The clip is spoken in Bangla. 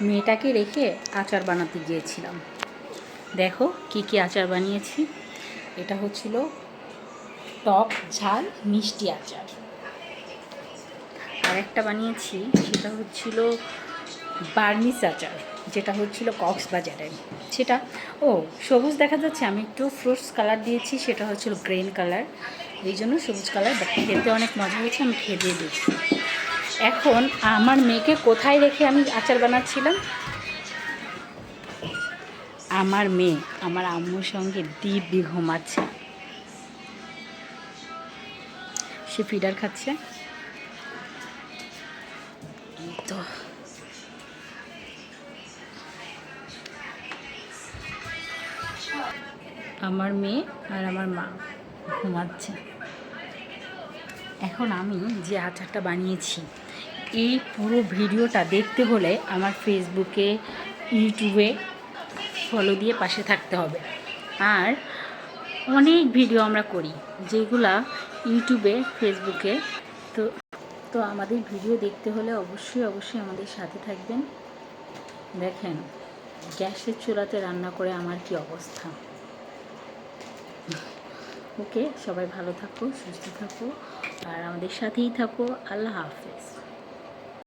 মেয়েটাকে রেখে আচার বানাতে গিয়েছিলাম। দেখো কি কি আচার বানিয়েছি। এটা হচ্ছিল টক ঝাল মিষ্টি আচার। আর একটা বানিয়েছি, সেটা হচ্ছিল বার্নিস আচার, যেটা হচ্ছিল কক্সবাজারে। সেটা, ও, সবুজ দেখা যাচ্ছে, আমি একটু ফ্রুটস কালার দিয়েছি, সেটা হচ্ছিল গ্রিন কালার। এই জন্য সবুজ কালার খেতে অনেক মজা হয়েছে, আমি খেয়ে দিয়ে দিচ্ছি এখন আমার মেয়েকে কোথায় রেখে আমি আচার বানাচ্ছিলাম? আমার মেয়ে আমার আম্মুর সঙ্গে দিব্যি ঘুমাচ্ছে। সে ফিডার খাচ্ছে। তো। আমার মেয়ে আর আমার মা ঘুমাচ্ছে। এখন আমি যে আচারটা বানিয়েছি এই পুরো ভিডিওটা দেখতে হলে আমার ফেসবুকে, ইউটিউবে ফলো দিয়ে পাশে থাকতে হবে। আর অনেক ভিডিও আমরা করি যেগুলা ইউটিউবে, ফেসবুকে। তো তো আমাদের ভিডিও দেখতে হলে অবশ্যই অবশ্যই আমাদের সাথে থাকবেন। দেখেন, গ্যাসের চুলাতে রান্না করে আমার কি অবস্থা। ওকে, সবাই ভালো থাকো, সুস্থ থাকো, আর আমাদের সাথেই থাকো। আল্লাহ হাফেজ।